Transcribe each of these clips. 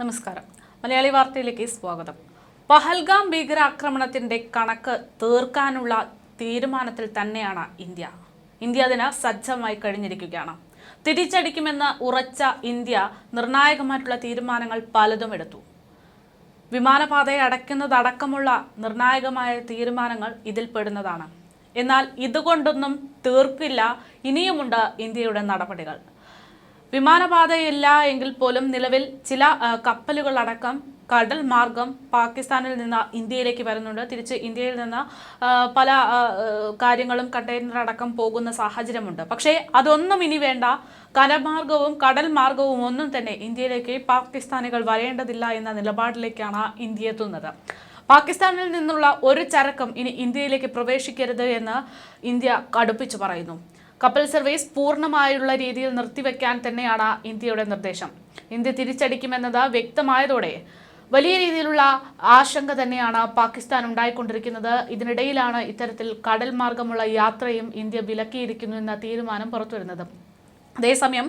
നമസ്കാരം. മലയാളി വാർത്തയിലേക്ക് സ്വാഗതം. പഹൽഗാം ഭീകരാക്രമണത്തിന്റെ കണക്ക് തീർക്കാനുള്ള തീരുമാനത്തിൽ തന്നെയാണ് ഇന്ത്യ. ഇന്ത്യ അതിന് സജ്ജമായി കഴിഞ്ഞിരിക്കുകയാണ്. തിരിച്ചടിക്കുമെന്ന് ഉറച്ച ഇന്ത്യ നിർണായകമായിട്ടുള്ള തീരുമാനങ്ങൾ പലതും എടുത്തു. വിമാനപാതയെ അടയ്ക്കുന്നതടക്കമുള്ള നിർണായകമായ തീരുമാനങ്ങൾ ഇതിൽ പെടുന്നതാണ്. എന്നാൽ ഇതുകൊണ്ടൊന്നും തീർക്കില്ല ഇനിയുമുണ്ട് ഇന്ത്യയുടെ നടപടികൾ. വിമാനപാതയില്ല എങ്കിൽ പോലും നിലവിൽ ചില കപ്പലുകളടക്കം കടൽ മാർഗം പാകിസ്ഥാനിൽ നിന്ന് ഇന്ത്യയിലേക്ക് വരുന്നുണ്ട്. തിരിച്ച് ഇന്ത്യയിൽ നിന്ന് പല കാര്യങ്ങളും കണ്ടെയ്നർ അടക്കം പോകുന്ന സാഹചര്യമുണ്ട്. പക്ഷേ അതൊന്നും ഇനി വേണ്ട. കരമാർഗവും കടൽ മാർഗവും ഒന്നും തന്നെ ഇന്ത്യയിലേക്ക് പാകിസ്ഥാനികൾ വരേണ്ടതില്ല എന്ന നിലപാടിലേക്കാണ് ഇന്ത്യ എത്തുന്നത്. പാകിസ്ഥാനിൽ നിന്നുള്ള ഒരു ചരക്കും ഇനി ഇന്ത്യയിലേക്ക് പ്രവേശിക്കരുത് എന്ന് ഇന്ത്യ കടുപ്പിച്ചു പറയുന്നു. കപ്പൽ സർവീസ് പൂർണമായുള്ള രീതിയിൽ നിർത്തിവെക്കാൻ തന്നെയാണ് ഇന്ത്യയുടെ നിർദ്ദേശം. ഇന്ത്യ തിരിച്ചടിക്കുമെന്നത് വ്യക്തമായതോടെ വലിയ രീതിയിലുള്ള ആശങ്ക തന്നെയാണ് പാകിസ്ഥാൻ ഉണ്ടായിക്കൊണ്ടിരിക്കുന്നത്. ഇതിനിടയിലാണ് ഇത്തരത്തിൽ കടൽ മാർഗമുള്ള യാത്രയും ഇന്ത്യ വിലക്കിയിരിക്കുന്നു എന്ന തീരുമാനം പുറത്തുവരുന്നത്. അതേസമയം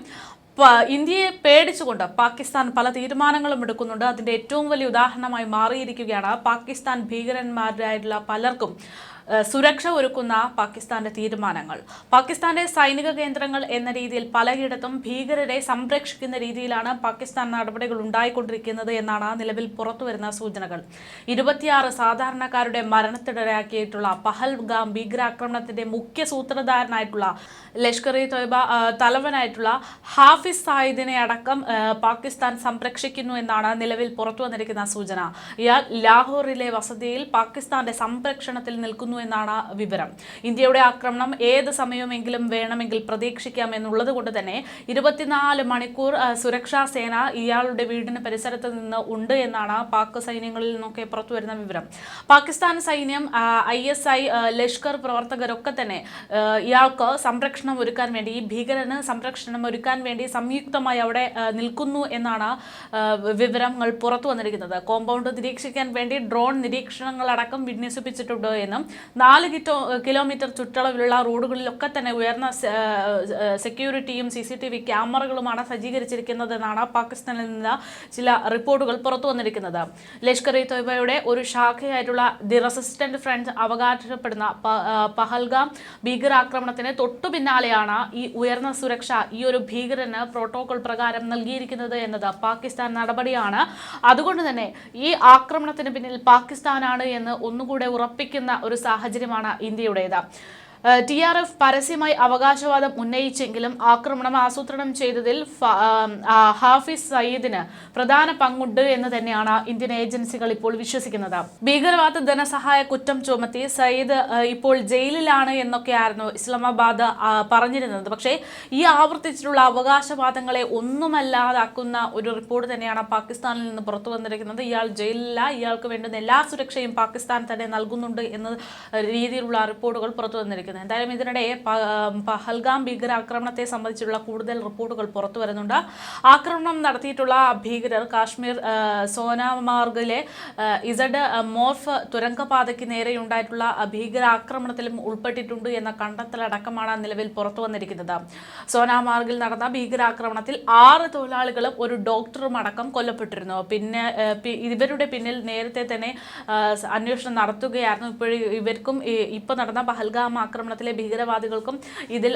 ഇന്ത്യയെ പേടിച്ചുകൊണ്ട് പാകിസ്ഥാൻ പല തീരുമാനങ്ങളും എടുക്കുന്നുണ്ട്. അതിന്റെ ഏറ്റവും വലിയ ഉദാഹരണമായി മാറിയിരിക്കുകയാണ് പാകിസ്ഥാൻ ഭീകരന്മാരായിട്ടുള്ള പലർക്കും സുരക്ഷ ഒരുക്കുന്ന പാകിസ്ഥാന്റെ തീരുമാനങ്ങൾ. പാകിസ്ഥാന്റെ സൈനിക കേന്ദ്രങ്ങൾ എന്ന രീതിയിൽ പലയിടത്തും ഭീകരരെ സംരക്ഷിക്കുന്ന രീതിയിലാണ് പാകിസ്ഥാൻ നടപടികൾ ഉണ്ടായിക്കൊണ്ടിരിക്കുന്നത് എന്നാണ് നിലവിൽ പുറത്തുവരുന്ന സൂചനകൾ. ഇരുപത്തിയാറ് സാധാരണക്കാരുടെ മരണത്തിനിടയാക്കിയിട്ടുള്ള പഹൽഗാം ഭീകരാക്രമണത്തിന്റെ മുഖ്യ സൂത്രധാരനായിട്ടുള്ള ലഷ്കർ ഇ തൊയ്ബ തലവനായിട്ടുള്ള ഹാഫിസ് സായിദിനെ അടക്കം പാകിസ്ഥാൻ സംരക്ഷിക്കുന്നു എന്നാണ് നിലവിൽ പുറത്തു വന്നിരിക്കുന്ന സൂചന. ഇയാൾ ലാഹോറിലെ വസതിയിൽ പാകിസ്ഥാന്റെ സംരക്ഷണത്തിൽ നിൽക്കുന്നു എന്നാണ് വിവരം. ഇന്ത്യയുടെ ആക്രമണം ഏത് സമയമെങ്കിലും വേണമെങ്കിൽ പ്രതീക്ഷിക്കാം എന്നുള്ളത് കൊണ്ട് തന്നെ ഇരുപത്തിനാല് മണിക്കൂർ സുരക്ഷാ സേന ഇയാളുടെ വീടിന് പരിസരത്ത് നിന്ന് ഉണ്ട് എന്നാണ് പാക് സൈന്യങ്ങളിൽ നിന്നൊക്കെ പുറത്തു വരുന്ന വിവരം. പാകിസ്ഥാൻ സൈന്യം ഐ എസ് ഐ ലഷ്കർ പ്രവർത്തകരൊക്കെ തന്നെ ഇയാൾക്ക് സംരക്ഷണം ഒരുക്കാൻ വേണ്ടി ഈ ഭീകരന് സംരക്ഷണം ഒരുക്കാൻ വേണ്ടി സംയുക്തമായി അവിടെ നിൽക്കുന്നു എന്നാണ് വിവരങ്ങൾ പുറത്തു വന്നിരിക്കുന്നത്. കോമ്പൗണ്ട് നിരീക്ഷിക്കാൻ വേണ്ടി ഡ്രോൺ നിരീക്ഷണങ്ങളടക്കം വിന്യസിപ്പിച്ചിട്ടുണ്ട് എന്നും നാല് കിറ്റോ കിലോമീറ്റർ ചുറ്റളവിലുള്ള റോഡുകളിലൊക്കെ തന്നെ ഉയർന്ന സെക്യൂരിറ്റിയും സി സി ടി വി ക്യാമറകളുമാണ് സജ്ജീകരിച്ചിരിക്കുന്നതെന്നാണ് പാകിസ്ഥാനിൽ നിന്ന് ചില റിപ്പോർട്ടുകൾ പുറത്തു വന്നിരിക്കുന്നത്. ലഷ്കർ ഇ തൊയ്ബയുടെ ഒരു ശാഖയായിട്ടുള്ള ദി റെസിസ്റ്റന്റ് ഫ്രണ്ട് അവകാശപ്പെടുന്ന പഹൽഗാം ഭീകരാക്രമണത്തിന് തൊട്ടു പിന്നാലെയാണ് ഈ ഉയർന്ന സുരക്ഷ ഈ ഒരു ഭീകരന് പ്രോട്ടോകോൾ പ്രകാരം നൽകിയിരിക്കുന്നത് എന്നത് പാകിസ്ഥാൻ നടപടിയാണ്. അതുകൊണ്ട് തന്നെ ഈ ആക്രമണത്തിന് പിന്നിൽ പാകിസ്ഥാനാണ് എന്ന് ഒന്നുകൂടെ ഉറപ്പിക്കുന്ന ഒരു സാഹചര്യമാണ് ഇന്ത്യയുടേത്. ടി ആർ എഫ് പരസ്യമായി അവകാശവാദം ഉന്നയിച്ചെങ്കിലും ആക്രമണം ആസൂത്രണം ചെയ്തതിൽ ഹാഫിസ് സയ്യിദിന് പ്രധാന പങ്കുണ്ട് എന്ന് തന്നെയാണ് ഇന്ത്യൻ ഏജൻസികൾ ഇപ്പോൾ വിശ്വസിക്കുന്നത്. ഭീകരവാദ ധനസഹായ കുറ്റം ചുമത്തി സയ്യിദ് ഇപ്പോൾ ജയിലിലാണ് എന്നൊക്കെയായിരുന്നു ഇസ്ലാമാബാദ് പറഞ്ഞിരുന്നത്. പക്ഷേ ഈ ആവർത്തിച്ചിട്ടുള്ള അവകാശവാദങ്ങളെ ഒന്നുമല്ലാതാക്കുന്ന ഒരു റിപ്പോർട്ട് തന്നെയാണ് പാകിസ്ഥാനിൽ നിന്ന് പുറത്തു വന്നിരിക്കുന്നത്. ഇയാൾ ജയിലില്ല ഇയാൾക്ക് വേണ്ടുന്ന എല്ലാ സുരക്ഷയും പാകിസ്ഥാൻ തന്നെ നൽകുന്നുണ്ട് എന്ന രീതിയിലുള്ള റിപ്പോർട്ടുകൾ പുറത്തു വന്നിരിക്കുന്നത് എന്തായാലും ഇതിനിടെ പഹൽഗാം ഭീകരാക്രമണത്തെ സംബന്ധിച്ചുള്ള കൂടുതൽ റിപ്പോർട്ടുകൾ പുറത്തു വരുന്നുണ്ട്. ആക്രമണം നടത്തിയിട്ടുള്ള ഭീകരർ കാശ്മീർ സോനാമാർഗിലെ ഇസഡ് മോർഫ് തുരങ്കപാതയ്ക്ക് നേരെയുണ്ടായിട്ടുള്ള ഭീകരാക്രമണത്തിലും ഉൾപ്പെട്ടിട്ടുണ്ട് എന്ന കണ്ടെത്തലടക്കമാണ് നിലവിൽ പുറത്തു വന്നിരിക്കുന്നത്. സോനാമാർഗിൽ നടന്ന ഭീകരാക്രമണത്തിൽ ആറ് തൊഴിലാളികളും ഒരു ഡോക്ടറും അടക്കം കൊല്ലപ്പെട്ടിരുന്നു. പിന്നെ ഇവരുടെ പിന്നിൽ നേരത്തെ തന്നെ അന്വേഷണം നടത്തുകയായിരുന്നു. ഇപ്പോഴും ഇവർക്കും ഇപ്പോൾ ഇപ്പൊ നടന്ന പഹൽഗാം ആക്രമണത്തിലെ ഭീകരവാദികൾക്കും ഇതിൽ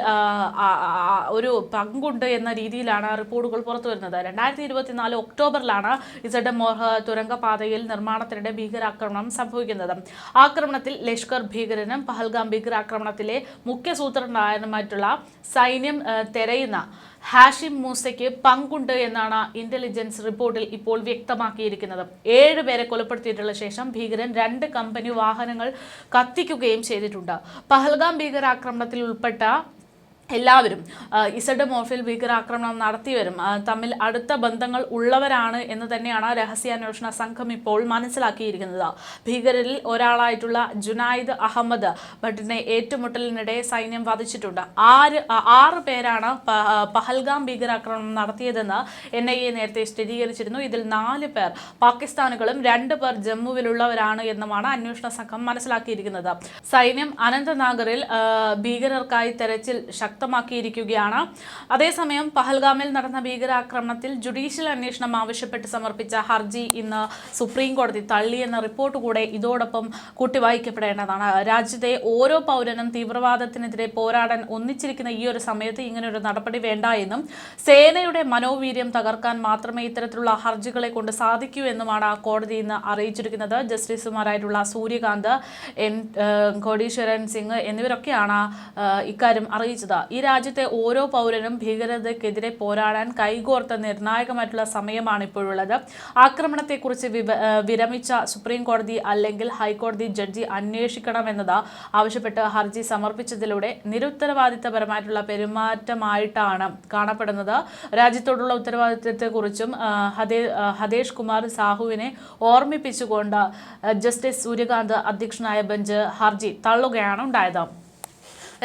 ഒരു പങ്കുണ്ട് എന്ന രീതിയിലാണ് റിപ്പോർട്ടുകൾ പുറത്തു വരുന്നത്. രണ്ടായിരത്തി ഇരുപത്തിനാല് ഒക്ടോബറിലാണ് ഇസഡ് മോഹ തുരങ്കപാതയിൽ നിർമ്മാണത്തിനിടെ ഭീകരാക്രമണം സംഭവിക്കുന്നത്. ആക്രമണത്തിൽ ലഷ്കർ ഭീകരനും പഹൽഗാം ഭീകരാക്രമണത്തിലെ മുഖ്യ മറ്റുള്ള സൈന്യം തെരയുന്ന ഹാഷിം മൂസയ്ക്ക് പങ്കുണ്ട് എന്നാണ് ഇന്റലിജൻസ് റിപ്പോർട്ടിൽ ഇപ്പോൾ വ്യക്തമാക്കിയിരിക്കുന്നത്. ഏഴ് പേരെ കൊലപ്പെടുത്തിയിട്ടുള്ള ശേഷം ഭീകരൻ രണ്ട് കമ്പനി വാഹനങ്ങൾ കത്തിക്കുകയും ചെയ്തിട്ടുണ്ട്. പഹൽഗാം ഭീകരാക്രമണത്തിൽ ഉൾപ്പെട്ട എല്ലാവരും ഇസഡ് മോർഫിൽ ഭീകരാക്രമണം നടത്തിയവരും തമ്മിൽ അടുത്ത ബന്ധങ്ങൾ ഉള്ളവരാണ് എന്ന് തന്നെയാണ് രഹസ്യാന്വേഷണ സംഘം ഇപ്പോൾ മനസ്സിലാക്കിയിരിക്കുന്നത്. ഭീകരരിൽ ഒരാളായിട്ടുള്ള ജുനായിദ് അഹമ്മദ് ഭട്ടിനെ ഏറ്റുമുട്ടലിനിടെ സൈന്യം വധിച്ചിട്ടുണ്ട്. ആറ് ആറ് പേരാണ് പഹൽഗാം ഭീകരാക്രമണം നടത്തിയതെന്ന് എൻ ഐ എ നേരത്തെ സ്ഥിരീകരിച്ചിരുന്നു. ഇതിൽ നാല് പേർ പാകിസ്ഥാനുകളും രണ്ട് പേർ ജമ്മുവിലുള്ളവരാണ് എന്നുമാണ് അന്വേഷണ സംഘം മനസ്സിലാക്കിയിരിക്കുന്നത്. സൈന്യം അനന്തനാഗറിൽ ഭീകരർക്കായി തെരച്ചിൽ ശക്തി ശക്തമാക്കിയിരിക്കുകയാണ്. അതേസമയം പഹൽഗാമിൽ നടന്ന ഭീകരാക്രമണത്തിൽ ജുഡീഷ്യൽ അന്വേഷണം ആവശ്യപ്പെട്ട് സമർപ്പിച്ച ഹർജി ഇന്ന് സുപ്രീം കോടതി തള്ളിയെന്ന റിപ്പോർട്ട് കൂടെ ഇതോടൊപ്പം കൂട്ടിവായിക്കപ്പെടേണ്ടതാണ്. രാജ്യത്തെ ഓരോ പൗരനും തീവ്രവാദത്തിനെതിരെ പോരാടാൻ ഒന്നിച്ചിരിക്കുന്ന ഈ ഒരു സമയത്ത് ഇങ്ങനെ ഒരു നടപടി വേണ്ട എന്നും സേനയുടെ മനോവീര്യം തകർക്കാൻ മാത്രമേ ഇത്തരത്തിലുള്ള ഹർജികളെ കൊണ്ട് സാധിക്കൂ എന്നുമാണ് കോടതി ഇന്ന് അറിയിച്ചിരിക്കുന്നത്. ജസ്റ്റിസുമാരായിട്ടുള്ള സൂര്യകാന്ത് എൻ കോടീശ്വരൻ സിംഗ് എന്നിവരൊക്കെയാണ് ഇക്കാര്യം അറിയിച്ചത്. ഈ രാജ്യത്തെ ഓരോ പൗരനും ഭീകരതയ്ക്കെതിരെ പോരാടാൻ കൈകോർത്ത നിർണായകമായിട്ടുള്ള സമയമാണ് ഇപ്പോഴുള്ളത് ആക്രമണത്തെക്കുറിച്ച് വിരമിച്ച സുപ്രീം കോടതി അല്ലെങ്കിൽ ഹൈക്കോടതി ജഡ്ജി അന്വേഷിക്കണമെന്നത് ആവശ്യപ്പെട്ട് ഹർജി സമർപ്പിച്ചതിലൂടെ നിരുത്തരവാദിത്തപരമായിട്ടുള്ള പെരുമാറ്റമായിട്ടാണ് കാണപ്പെടുന്നത്. രാജ്യത്തോടുള്ള ഉത്തരവാദിത്തത്തെക്കുറിച്ചും ഹതേഷ് കുമാർ സാഹുവിനെ ഓർമ്മിപ്പിച്ചുകൊണ്ട് ജസ്റ്റിസ് സൂര്യകാന്ത് അധ്യക്ഷനായ ബെഞ്ച് ഹർജി തള്ളുകയാണ് ഉണ്ടായത്.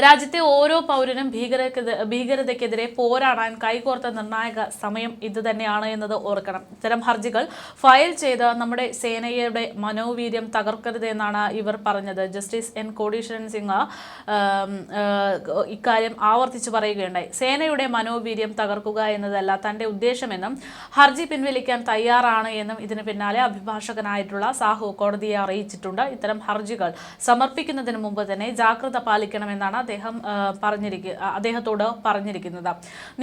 രാജ്യത്തെ ഓരോ പൗരനും ഭീകര ഭീകരതയ്ക്കെതിരെ പോരാടാൻ കൈകോർത്ത നിർണായക സമയം ഇത് തന്നെയാണ് എന്നത് ഓർക്കണം. ഇത്തരം ഹർജികൾ ഫയൽ ചെയ്ത് നമ്മുടെ സേനയുടെ മനോവീര്യം തകർക്കരുത് എന്നാണ് ഇവർ പറഞ്ഞത്. ജസ്റ്റിസ് എൻ കോടീശ്വരൻ സിംഗ് ഇക്കാര്യം ആവർത്തിച്ചു പറയുകയുണ്ടായി. സേനയുടെ മനോവീര്യം തകർക്കുക എന്നതല്ല തന്റെ ഉദ്ദേശമെന്നും ഹർജി പിൻവലിക്കാൻ തയ്യാറാണ് എന്നും ഇതിന് പിന്നാലെ അഭിഭാഷകനായിട്ടുള്ള സാഹു കോടതിയെ അറിയിച്ചിട്ടുണ്ട്. ഇത്തരം ഹർജികൾ സമർപ്പിക്കുന്നതിന് മുമ്പ് തന്നെ ജാഗ്രത പാലിക്കണമെന്നാണ് അദ്ദേഹം പറഞ്ഞിരിക്കുക അദ്ദേഹത്തോട് പറഞ്ഞിരിക്കുന്നത്.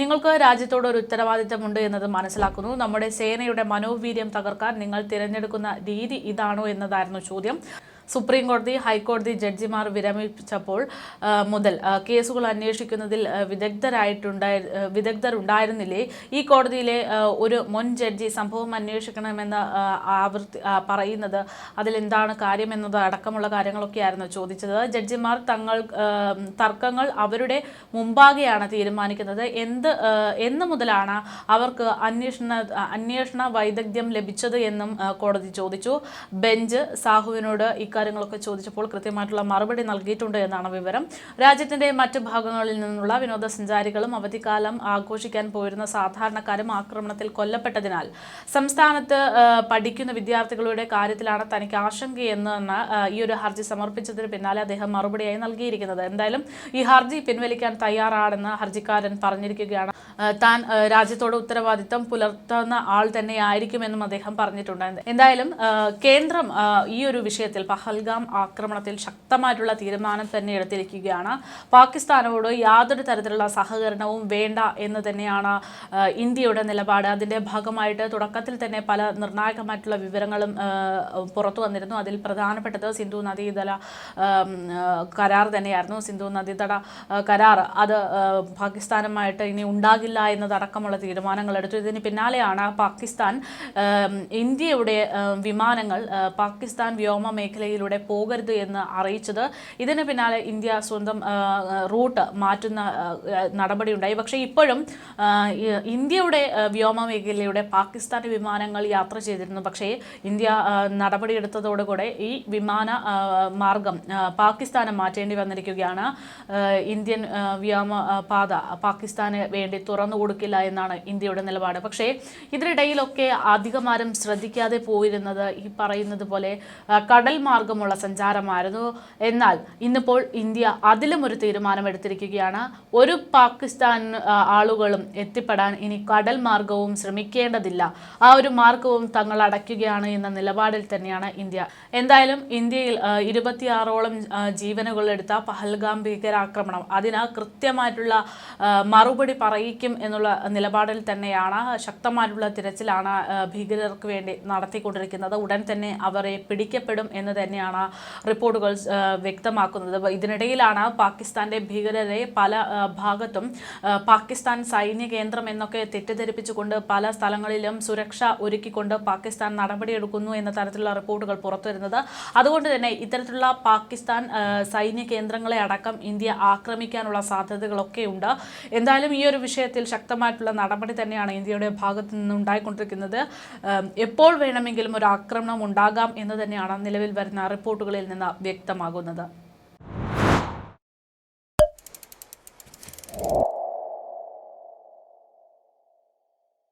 നിങ്ങൾക്ക് രാജ്യത്തോട് ഒരു ഉത്തരവാദിത്തമുണ്ട് എന്നത് മനസ്സിലാക്കുന്നു. നമ്മുടെ സേനയുടെ മനോവീര്യം തകർക്കാൻ നിങ്ങൾ തിരഞ്ഞെടുക്കുന്ന രീതി ഇതാണോ എന്നതായിരുന്നു ചോദ്യം. സുപ്രീം കോടതി ഹൈക്കോടതി ജഡ്ജിമാർ വിരമിച്ചപ്പോൾ മുതൽ കേസുകൾ അന്വേഷിക്കുന്നതിൽ വിദഗ്ധരായിട്ടുണ്ടായി വിദഗ്ധരുണ്ടായിരുന്നില്ലേ? ഈ കോടതിയിലെ ഒരു മുൻ ജഡ്ജി സംഭവം അന്വേഷിക്കണമെന്ന് ആവർത്തി പറയുന്നത് അതിലെന്താണ് കാര്യമെന്നത് അടക്കമുള്ള കാര്യങ്ങളൊക്കെയായിരുന്നു ചോദിച്ചത്. ജഡ്ജിമാർ തങ്ങൾ തർക്കങ്ങൾ അവരുടെ മുമ്പാകെയാണ് തീരുമാനിക്കുന്നത്. എന്ത് എന്ന് മുതലാണ് അവർക്ക് അന്വേഷണ അന്വേഷണ വൈദഗ്ധ്യം ലഭിച്ചത് എന്നും കോടതി ചോദിച്ചു. ബെഞ്ച് സാഹുവിനോട് ഇക്കാര്യങ്ങളൊക്കെ ചോദിച്ചപ്പോൾ കൃത്യമായിട്ടുള്ള മറുപടി നൽകിയിട്ടുണ്ട് എന്നാണ് വിവരം. രാജ്യത്തിന്റെ മറ്റ് ഭാഗങ്ങളിൽ നിന്നുള്ള വിനോദസഞ്ചാരികളും അവധിക്കാലം ആഘോഷിക്കാൻ പോയിരുന്ന സാധാരണക്കാരും ആക്രമണത്തിൽ കൊല്ലപ്പെട്ടതിനാൽ സംസ്ഥാനത്ത് പഠിക്കുന്ന വിദ്യാർത്ഥികളുടെ കാര്യത്തിലാണ് തനിക്ക് ആശങ്കയെന്നാണ് ഈ ഒരു ഹർജി സമർപ്പിച്ചതിന് പിന്നാലെ അദ്ദേഹം മറുപടിയായി നൽകിയിരിക്കുന്നത്. എന്തായാലും ഈ ഹർജി പിൻവലിക്കാൻ തയ്യാറാണെന്ന് ഹർജിക്കാരൻ പറഞ്ഞിരിക്കുകയാണ്. താൻ രാജ്യത്തോട് ഉത്തരവാദിത്തം പുലർത്തുന്ന ആൾ തന്നെയായിരിക്കുമെന്നും അദ്ദേഹം പറഞ്ഞിട്ടുണ്ട്. എന്തായാലും കേന്ദ്രം ഈ ഒരു വിഷയത്തിൽ പഹൽഗാം ആക്രമണത്തിൽ ശക്തമായിട്ടുള്ള തീരുമാനം തന്നെ എടുത്തിരിക്കുകയാണ്. പാകിസ്ഥാനോട് യാതൊരു തരത്തിലുള്ള സഹകരണവും വേണ്ട എന്ന് തന്നെയാണ് ഇന്ത്യയുടെ നിലപാട്. അതിന്റെ ഭാഗമായിട്ട് തുടക്കത്തിൽ തന്നെ പല നിർണായകമായിട്ടുള്ള വിവരങ്ങളും പുറത്തു വന്നിരുന്നു. അതിൽ പ്രധാനപ്പെട്ടത് സിന്ധു നദീതല കരാർ തന്നെയായിരുന്നു. സിന്ധു നദീതട കരാർ അത് പാകിസ്ഥാനുമായിട്ട് ഇനി ഉണ്ടാകില്ല എന്നതടക്കമുള്ള തീരുമാനങ്ങൾ എടുത്തു. ഇതിന് പിന്നാലെയാണ് പാകിസ്ഥാൻ ഇന്ത്യയുടെ വിമാനങ്ങൾ പാകിസ്ഥാൻ വ്യോമ മേഖലയിലൂടെ പോകരുത് എന്ന് അറിയിച്ചത്. ഇതിന് പിന്നാലെ ഇന്ത്യ സ്വന്തം റൂട്ട് മാറ്റുന്ന നടപടി നടപടിയുണ്ടായി. പക്ഷേ ഇപ്പോഴും ഇന്ത്യയുടെ വ്യോമ മേഖലയുടെ പാകിസ്ഥാൻ വിമാനങ്ങൾ യാത്ര ചെയ്തിരുന്നു. പക്ഷേ ഇന്ത്യ നടപടിയെടുത്തതോടുകൂടെ ഈ വിമാന മാർഗം പാകിസ്ഥാനെ മാറ്റേണ്ടി വന്നിരിക്കുകയാണ്. ഇന്ത്യൻ വ്യോമ പാത പാകിസ്ഥാന് വേണ്ടി തുറന്നു കൊടുക്കില്ല എന്നാണ് ഇന്ത്യയുടെ നിലപാട്. പക്ഷേ ഇതിനിടയിലൊക്കെ അധികമാരും ശ്രദ്ധിക്കാതെ പോയിരുന്നത് ഈ പറയുന്നത് പോലെ കടൽ കടൽ മാർഗമുള്ള സഞ്ചാരമായിരുന്നു. എന്നാൽ ഇന്നിപ്പോൾ ഇന്ത്യ അതിലും ഒരു തീരുമാനമെടുത്തിരിക്കുകയാണ്. ഒരു പാകിസ്ഥാൻ ആളുകളും എത്തിപ്പെടാൻ ഇനി കടൽ മാർഗവും ശ്രമിക്കേണ്ടതില്ല. ആ ഒരു മാർഗവും തങ്ങൾ അടയ്ക്കുകയാണ് എന്ന നിലപാടിൽ തന്നെയാണ് ഇന്ത്യ. എന്തായാലും ഇന്ത്യയിൽ ഇരുപത്തിയാറോളം എടുത്ത പഹൽഗാം ഭീകരാക്രമണം അതിന് കൃത്യമായിട്ടുള്ള മറുപടി പറയിക്കും എന്നുള്ള നിലപാടിൽ തന്നെയാണ് ശക്തമായിട്ടുള്ള തിരച്ചിലാണ് ഭീകരർക്ക് വേണ്ടി നടത്തിക്കൊണ്ടിരിക്കുന്നത്. ഉടൻ തന്നെ അവരെ പിടിക്കപ്പെടും എന്ന് തന്നെയാണ് റിപ്പോർട്ടുകൾ വ്യക്തമാക്കുന്നത്. ഇതിനിടയിലാണ് പാകിസ്ഥാന്റെ ഭീകരരെ പല ഭാഗത്തും പാകിസ്ഥാൻ സൈന്യ കേന്ദ്രം എന്നൊക്കെ തെറ്റിദ്ധരിപ്പിച്ചുകൊണ്ട് പല സ്ഥലങ്ങളിലും സുരക്ഷ ഒരുക്കിക്കൊണ്ട് പാകിസ്ഥാൻ നടപടിയെടുക്കുന്നു എന്ന തരത്തിലുള്ള റിപ്പോർട്ടുകൾ പുറത്തുവരുന്നത്. അതുകൊണ്ട് തന്നെ ഇത്തരത്തിലുള്ള പാകിസ്ഥാൻ സൈന്യ കേന്ദ്രങ്ങളെ അടക്കം ഇന്ത്യ ആക്രമിക്കാനുള്ള സാധ്യതകളൊക്കെ ഉണ്ട്. എന്തായാലും ഈ ഒരു വിഷയത്തിൽ ശക്തമായിട്ടുള്ള നടപടി തന്നെയാണ് ഇന്ത്യയുടെ ഭാഗത്ത് നിന്ന് ഉണ്ടായിക്കൊണ്ടിരിക്കുന്നത് എപ്പോൾ വേണമെങ്കിലും ഒരു ആക്രമണം ഉണ്ടാകാം എന്ന് തന്നെയാണ് നിലവിൽ വരുന്ന റിപ്പോർട്ടുകളിൽ നിന്ന് വ്യക്തമാകുന്നത്.